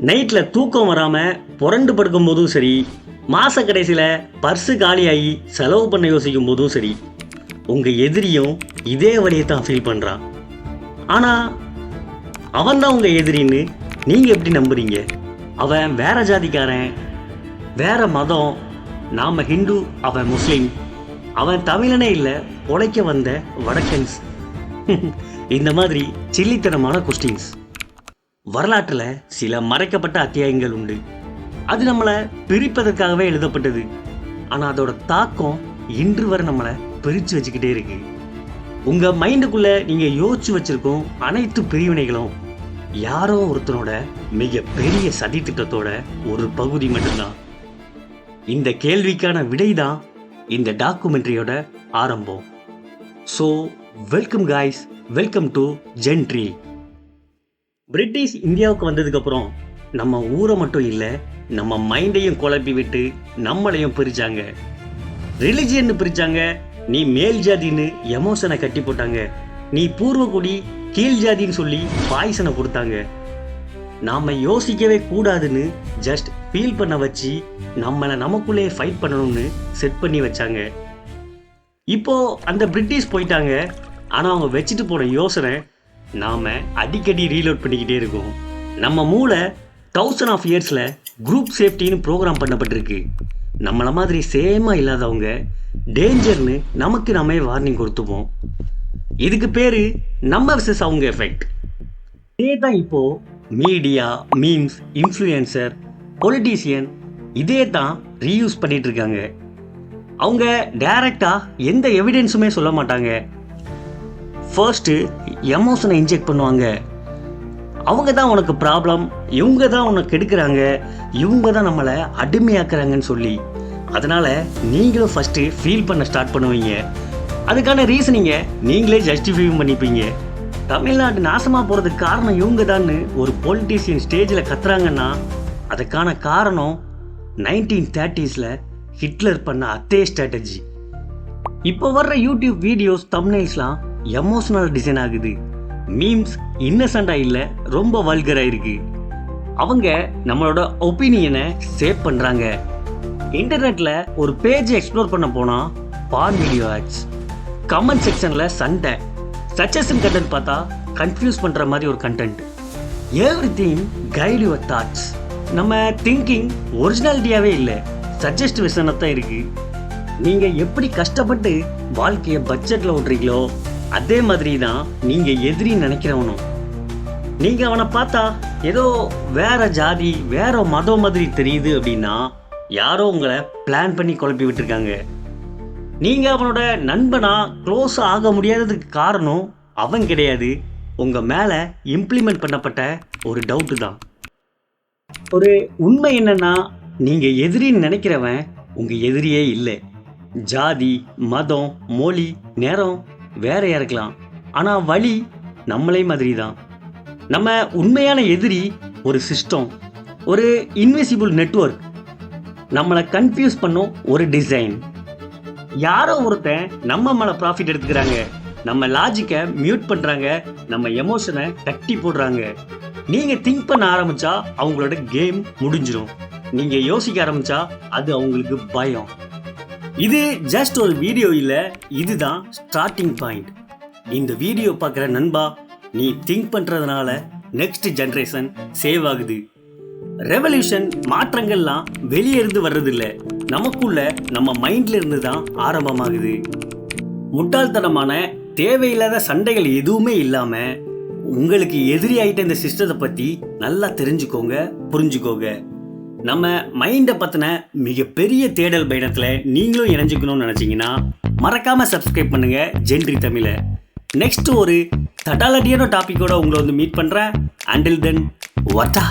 நைட்டில் தூக்கம் வராமல் புரண்டு படுக்கும் போதும் சரி மாத கடைசியில் பர்ஸு காலியாகி செலவு பண்ண யோசிக்கும் போதும் சரி உங்கள் எதிரியும் இதே வழியை தான் ஃபீல் பண்ணுறான் ஆனால் அவன் தான் உங்கள் எதிரின்னு நீங்கள் எப்படி நம்புறீங்க? அவன் வேற ஜாதிக்காரன் வேற மதம் நாம் ஹிந்து அவன் முஸ்லீம் அவன் தமிழனே இல்லை உழைக்க வந்த வடக்கன்ஸ். இந்த மாதிரி சில்லித்தனமான கொஸ்டின்ஸ் வரலாற்றில் சில மறைக்கப்பட்ட அத்தியாயங்கள் உண்டு. அது நம்மளை பிரிப்பதற்காகவே எழுதப்பட்டது. ஆனால் அதோட தாக்கம் இன்று வரை நம்மளை பிரித்து வச்சுக்கிட்டே இருக்கு. உங்கள் மைண்டுக்குள்ளே நீங்கள் யோசிச்சு வச்சுருக்கோம் அனைத்து பிரிவினைகளும் யாரோ ஒருத்தனோட மிக பெரிய சதி திட்டத்தோட ஒரு பகுதி மட்டும்தான். இந்த கேள்விக்கான விடை தான் இந்த டாக்குமெண்ட்ரியோட ஆரம்பம். So welcome guys welcome to gentry British இந்தியாவுக்கு வந்ததுக்கப்புறம் நம்ம ஊரை மட்டும் இல்லை நம்ம மைண்டையும் குழப்பி விட்டு நம்மளையும் பிரித்தாங்க ரிலிஜியன் பிரித்தாங்க நீ மேல் ஜாதின்னு எமோஷனை கட்டி போட்டாங்க. நீ பூர்வகுடி கீழ் ஜாதின்னு சொல்லி பாய்சனை கொடுத்தாங்க. நாம் யோசிக்கவே கூடாதுன்னு ஜஸ்ட் ஃபீல் பண்ண வச்சு நம்மளை நமக்குள்ளே ஃபைட் பண்ணணும்னு செட் பண்ணி வச்சாங்க. இப்போ அந்த பிரிட்டிஷ் போயிட்டாங்க. ஆனால் அவங்க வச்சுட்டு போன யோசனை நாம் அடிக்கடி ரீலோட் பண்ணிக்கிட்டே இருக்கோம். நம்ம மூளை தௌசண்ட் ஆஃப் இயர்ஸில் குரூப் சேஃப்டின்னு ப்ரோக்ராம் பண்ணப்பட்டிருக்கு. நம்மள மாதிரி சேமாக இல்லாதவங்க டேஞ்சர்னு நமக்கு நாமே வார்னிங் கொடுத்துப்போம். இதுக்கு பேர் நம்ம விசஸ் அவங்க எஃபெக்ட் இதே தான் இப்போது மீடியா மீம்ஸ் இன்ஃப்ளூயன்சர் பொலிட்டீசியன் இதே தான் ரீயூஸ் பண்ணிகிட்ருக்காங்க அவங்க டைரக்டா எந்த எவிடென்ஸுமே சொல்ல மாட்டாங்க. ஃபர்ஸ்ட்டு எமோஷனை இன்ஜெக்ட் பண்ணுவாங்க. அவங்க தான் உனக்கு ப்ராப்ளம் இவங்க தான் உனக்கு கெடுக்கிறாங்க இவங்க தான் நம்மளை அடிமையாக்குறாங்கன்னு சொல்லி. அதனால் நீங்களும் ஃபஸ்ட்டு ஃபீல் பண்ண ஸ்டார்ட் பண்ணுவீங்க. அதுக்கான ரீசனிங்கை நீங்களே ஜஸ்டிஃபையும் பண்ணிப்பீங்க. தமிழ்நாடு நாசமாக போகிறதுக்கு காரணம் இவங்க தான் ஒரு பொலிட்டீஷியன் ஸ்டேஜில் கத்துறாங்கன்னா அதுக்கான காரணம் நைன்டீன் தேர்ட்டிஸில் ஹிட்லர் பண்ண அதே ஸ்ட்ராட்டஜி இப்போ வர்ற யூடியூப் வீடியோஸ் தம்னைல்ஸ்லாம் எமோஷனல் டிசைன் ஆகுது. மீம்ஸ் இன்னசென்ட்டாக இல்லை ரொம்ப வல்கராக இருக்குது அவங்க நம்மளோட ஒப்பீனியனை சேவ் பண்ணுறாங்க இன்டர்நெட்டில் ஒரு பேஜ் எக்ஸ்ப்ளோர் பண்ண போனால் பான் வீடியோ ஆட்ஸ் கமெண்ட் செக்ஷனில் சண்டை சஜஷன் கண்டென்ட் பார்த்தா கன்ஃபியூஸ் பண்ணுற மாதிரி ஒரு content everything guide your thoughts நம்ம திங்கிங் ஒரிஜினாலிட்டியாகவே இல்லை சஜஸ்ட் விஷனாக தான் இருக்குது நீங்கள் எப்படி கஷ்டப்பட்டு வாழ்க்கையை பட்ஜெட்டில் விட்றீங்களோ அதே மாதிரி தான் நீங்கள் எதிரி நினைக்கிறவனும். நீங்கள் அவனை பார்த்தா ஏதோ வேற ஜாதி வேற மதம் மாதிரி தெரியுது அப்படின்னா யாரோ உங்களை பிளான் பண்ணி குழப்பி விட்டுருக்காங்க. நீங்கள் அவனோட நண்பனா க்ளோஸ் ஆக முடியாததுக்கு காரணம் அவன் கிடையாது. உங்கள் மேலே இம்ப்ளிமெண்ட் பண்ணப்பட்ட ஒரு டவுட்டு தான். ஒரு உண்மை என்னன்னா நீங்கள் எதிரின்னு நினைக்கிறவன் உங்கள் எதிரியே இல்லை. ஜாதி மதம் மொழி நேரம் வேறையா இருக்கலாம் ஆனால் வழி நம்மளே மாதிரி தான் நம்ம உண்மையான எதிரி ஒரு சிஸ்டம் ஒரு இன்விசிபிள் நெட்வொர்க் நம்மளை கன்ஃபியூஸ் பண்ணும் ஒரு டிசைன் யாரோ ஒருத்தன் நம்ம மேலே ப்ராஃபிட் எடுத்துக்கிறாங்க. நம்ம லாஜிக்கை மியூட் பண்ணுறாங்க நம்ம எமோஷனை கட்டி போடுறாங்க. நீங்கள் திங்க் பண்ண ஆரம்பித்தா அவங்களோட கேம் முடிஞ்சிடும் நீங்கள் யோசிக்க ஆரம்பித்தா அது அவங்களுக்கு பயம். இது ஜஸ்ட் ஒரு வீடியோ இல்லை இதுதான் ஸ்டார்டிங் பாயிண்ட் இந்த வீடியோ பார்க்குற நண்பா நீ திங்க் பண்ணுறதுனால நெக்ஸ்ட் ஜென்ரேஷன் சேவ் ஆகுது. ரெவல்யூஷன் மாற்றங்கள்லாம் வெளியே இருந்து வர்றதில்ல. நமக்குள்ள நம்ம மைண்ட்ல இருந்து தான் ஆரம்பமாகுது. முட்டாள்தனமான தேவையில்லாத சண்டைகள் எதுவுமே இல்லாம உங்களுக்கு எதிரி ஆயிட்ட இந்த சிஸ்டத்தை பத்தி நல்லா தெரிஞ்சுக்கோங்க புரிஞ்சுக்கோங்க. நம்ம மைண்டை பற்றின மிகப்பெரிய தேடல் பயணத்தில் நீங்களும் இணைஞ்சுக்கணும்னு நினச்சிங்கன்னா மறக்காமல் சப்ஸ்கிரைப் பண்ணுங்கள் ஜென்ரி தமிழை. நெக்ஸ்ட் ஒரு தட்டாலட்டியான டாப்பிக்கோட உங்களை வந்து மீட் பண்ணுறேன் அண்டில் தென் வட்டா